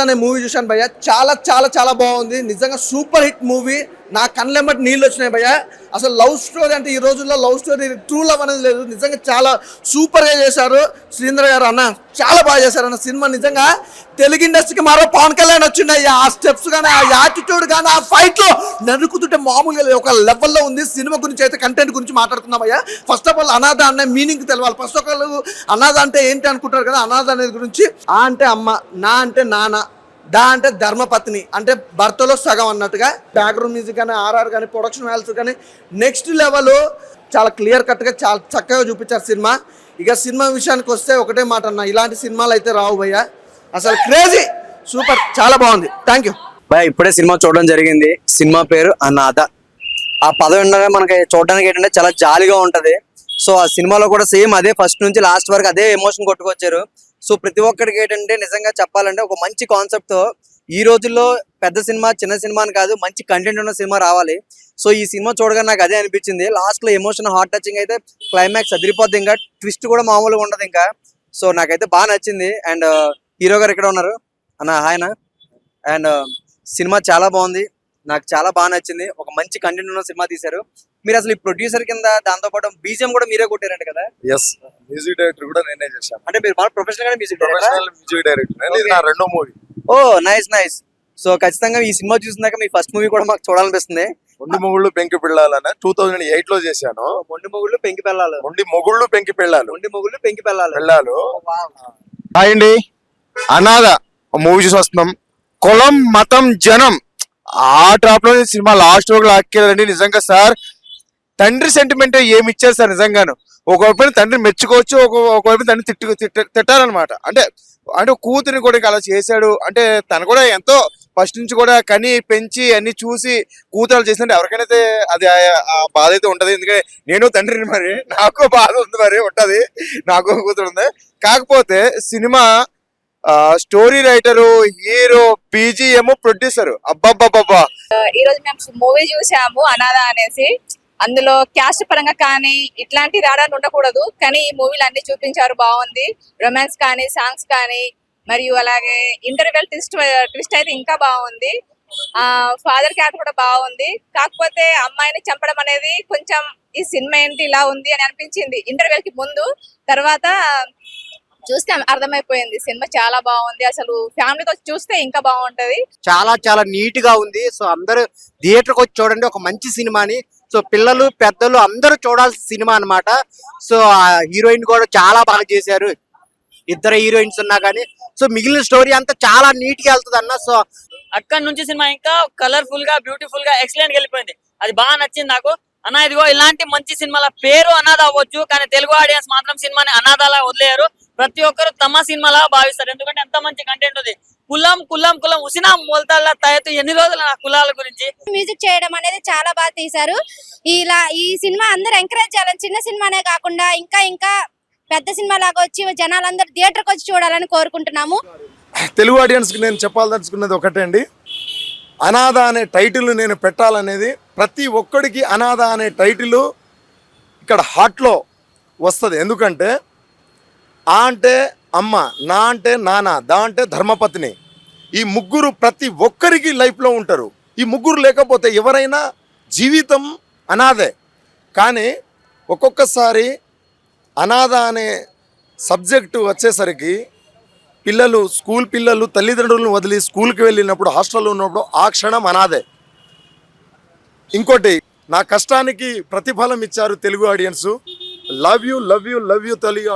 అనే మూవీ చూశాను భయ్య. చాలా చాలా చాలా బాగుంది. నిజంగా సూపర్ హిట్ మూవీ. నా కళ్ళెమ్మటి నీళ్ళు వచ్చినాయి భయ్య. అసలు లవ్ స్టోరీ అంటే ఈ రోజుల్లో లవ్ స్టోరీ ట్రూ లవ్ అనేది లేదు. నిజంగా చాలా సూపర్గా చేశారు శ్రీంద్ర గారు అన్న. చాలా బాగా చేశారు అన్న సినిమా నిజంగా. తెలుగు ఇండస్ట్రీకి మరో పవన్ కళ్యాణ్ వచ్చింది. ఆ స్టెప్స్ కానీ ఆ యాటిట్యూడ్ కానీ ఆ ఫైట్లో నరుకుతుంటే మామూలుగా ఒక లెవెల్లో ఉంది సినిమా గురించి అయితే కంటెంట్ గురించి మాట్లాడుకుందాం అయ్యా ఫస్ట్ ఆఫ్ ఆల్ అనాథ అనే మీనింగ్ తెలవాలి. ఫస్ట్ ఆఫ్ అనాథ అంటే ఏంటి అనుకుంటారు కదా అనాథ అనేది గురించి. ఆ అంటే అమ్మ నా అంటే నాన్న దా అంటే ధర్మపత్ని. అంటే భర్తలో సగం అన్నట్టుగా. బ్యాక్గ్రౌండ్ మ్యూజిక్ కానీ ఆర్ఆర్ కానీ ప్రొడక్షన్ వాల్స్ కానీ నెక్స్ట్ లెవెల్ చాలా క్లియర్ కట్గా చాలా చక్కగా చూపించారు సినిమా. ఇక సినిమా విషయానికి వస్తే ఒకటే మాట అన్న ఇలాంటి సినిమాలు అయితే రావు భయ్య. అసలు క్రేజీ సూపర్ చాలా బాగుంది. థ్యాంక్ యూ భయ ఇప్పుడే సినిమా చూడడం జరిగింది. సినిమా పేరు అనాథ. ఆ పదం ఏంటంటే మనకి చూడడానికి ఏంటంటే చాలా జాలీగా ఉంటుంది. సో ఆ సినిమాలో కూడా సేమ్ అదే ఫస్ట్ నుంచి లాస్ట్ వరకు అదే ఎమోషన్ కొట్టుకొచ్చారు. సో ప్రతి ఒక్కరికి ఏంటంటే నిజంగా చెప్పాలంటే ఒక మంచి కాన్సెప్ట్తో ఈ రోజుల్లో పెద్ద సినిమా చిన్న సినిమా అని కాదు మంచి కంటెంట్ ఉన్న సినిమా రావాలి. సో ఈ సినిమా చూడగానే నాకు అదే అనిపించింది. లాస్ట్లో ఎమోషన్ హార్ట్ టచింగ్ అయితే క్లైమాక్స్ అదిరిపోద్ది ఇంకా. ట్విస్ట్ కూడా మామూలుగా ఉండదు ఇంకా. సో నాకైతే బాగా నచ్చింది. అండ్ uh, హీరో గారు ఇక్కడ ఉన్నారు? అన్న ఆయన అండ్ uh, సినిమా చాలా బాగుంది. నాకు చాలా బాగా నచ్చింది. ఒక మంచి కంటెంట్ ఉన్న సినిమా తీశారు. మీరు అసలు ఈ ప్రొడ్యూసర్ కింద దాంతోపాటు బీజిఎం కూడా మీరే కొట్టారంట కదా? ఎస్ మ్యూజిక్ డైరెక్టర్ కూడా నేనే చేశాను. అంటే మీరు బాగా ప్రొఫెషనల్గా మ్యూజిక్ ప్రొఫెషనల్ మ్యూజిక్ డైరెక్టర్. ఇది నా రెండో movie. Oh nice nice so ఖచ్చితంగా ఈ సినిమా చూసినాక మీ ఫస్ట్ మూవీ కూడా మాకు చూడాలనిపిస్తుంది. మొండి మొగుళ్ళు పెంకి పిల్లాలని టూ థౌజండ్ ఎయిట్లో చేశాను. మొండి మొగుళ్ళు పెంకి పెళ్ళాలు. మొండి మొగుళ్ళు పెంకి పిల్లాలు మొండి మొగుళ్ళు పెంకి పెళ్ళాలు. పిల్లాలు హాయ్ అండి. అనాథ. మూవీ చూసి వస్తున్నాం. కులం మతం జనం. ఆ డ్రాప్లో సినిమా లాస్ట్ వరకు లాక్కేదండి నిజంగా సార్ తండ్రి సెంటిమెంట్ ఏమి ఇచ్చారు సార్ నిజంగాను? ఒకవైపు తండ్రి మెచ్చుకోవచ్చు ఒక ఒకవైపు తండ్రి తిట్టు తిట్టాలన్నమాట. తిట్టారనమాట అంటే అంటే కూతురిని కూడా ఇంకా అలా చేశాడు. అంటే తను కూడా ఎంతో ఫస్ట్ నుంచి కూడా కని పెంచి అన్ని చూసి కూతురు చేసినట్టు ఎవరికైనా అది ఆ- బాధ అయితే ఉంటది. ఎందుకంటే నేను తండ్రిని మరి నాకు బాధ ఉంది మరి ఉంటది. నాకు కూతురు ఉంది. కాకపోతే cinema story writer hero BGM producer. అబ్బాబ్బాబ్బా ఈ రోజు మేము మూవీ చూసాము అనాథ అనేసి. అందులో క్యాస్ట్ పరంగా కానీ ఇట్లాంటి రాడాలు ఉండకూడదు. కానీ ఈ మూవీలు అన్ని చూపించారు బాగుంది. రొమాన్స్ కానీ సాంగ్స్ కానీ మరియు అలాగే ఇంటర్వెల్ ట్విస్ట్ ట్విస్ట్ అయితే ఇంకా బాగుంది. ఆ ఫాదర్ క్యారెక్టర్ కూడా బాగుంది. కాకపోతే అమ్మాయిని చంపడం అనేది కొంచెం ఈ సినిమా ఏంటి ఇలా ఉంది అని అనిపించింది. ఇంటర్వెల్కి ముందు తర్వాత చూస్తే అర్థమైపోయింది. సినిమా చాలా బాగుంది. అసలు ఫ్యామిలీతో చూస్తే ఇంకా బాగుంటది. చాలా చాలా నీట్గా ఉంది. సో అందరూ థియేటర్కి వచ్చి చూడండి. ఒక మంచి సినిమాని సో పిల్లలు పెద్దలు అందరూ చూడాల్సిన సినిమా అన్నమాట. సో ఆ హీరోయిన్ కూడా చాలా బాగా చేశారు. ఇద్దరు హీరోయిన్స్ ఉన్నా కానీ సో మిగిలిన స్టోరీ అంతా చాలా నీట్గా వెళ్తుంది అన్న. సో అక్కడ నుంచి సినిమా ఇంకా కలర్ఫుల్గా బ్యూటిఫుల్గా ఎక్సలెంట్ వెళ్ళిపోయింది. అది బాగా నచ్చింది నాకు. అన్న ఇదిగో ఇలాంటి మంచి సినిమాల పేరు అనాథ అవ్వచ్చు కానీ తెలుగు ఆడియన్స్ మాత్రం సినిమాని అనాథలా వదిలేయారు. ప్రతి ఒక్కరు తమ సినిమాలా భావిస్తారు. ఎందుకంటే ఎంత మంచి కంటెంట్ ఉంది. కులం కులం కులం ఉసినా మొలతాల తయతు ఎన్ని రోజులు నా కులాల గురించి? మ్యూజిక్ చేయడం అనేది చాలా బాగా తీశారు. ఇలా ఈ సినిమా అందరూ ఎంకరేజ్ చేయాలని చిన్న సినిమానే కాకుండా ఇంకా ఇంకా పెద్ద సినిమా లాగా వచ్చి జనాలందరూ థియేటర్కి వచ్చి చూడాలని కోరుకుంటున్నాము. తెలుగు ఆడియన్స్కి నేను చెప్పాలదలుచుకున్నది ఒకటే అండి. అనాథ అనే టైటిల్ నేను పెట్టాలనేది ప్రతి ఒక్కడికి అనాథ అనే టైటిల్ ఇక్కడ హార్ట్లో వస్తుంది. ఎందుకంటే ఆ అంటే అమ్మ నా అంటే నాన్న దా అంటే ధర్మపత్ని. ఈ ముగ్గురు ప్రతి ఒక్కరికి లైఫ్లో ఉంటారు. ఈ ముగ్గురు లేకపోతే ఎవరైనా జీవితం అనాథే కానీ ఒక్కొక్కసారి అనాథ అనే సబ్జెక్టు వచ్చేసరికి పిల్లలు స్కూల్ పిల్లలు తల్లిదండ్రులను వదిలి స్కూల్కి వెళ్ళినప్పుడు హాస్టల్లో ఉన్నప్పుడు ఆ క్షణం అనాదే. ఇంకోటి నా కష్టానికి ప్రతిఫలం ఇచ్చారు Telugu audience. Love you love you love you Telugu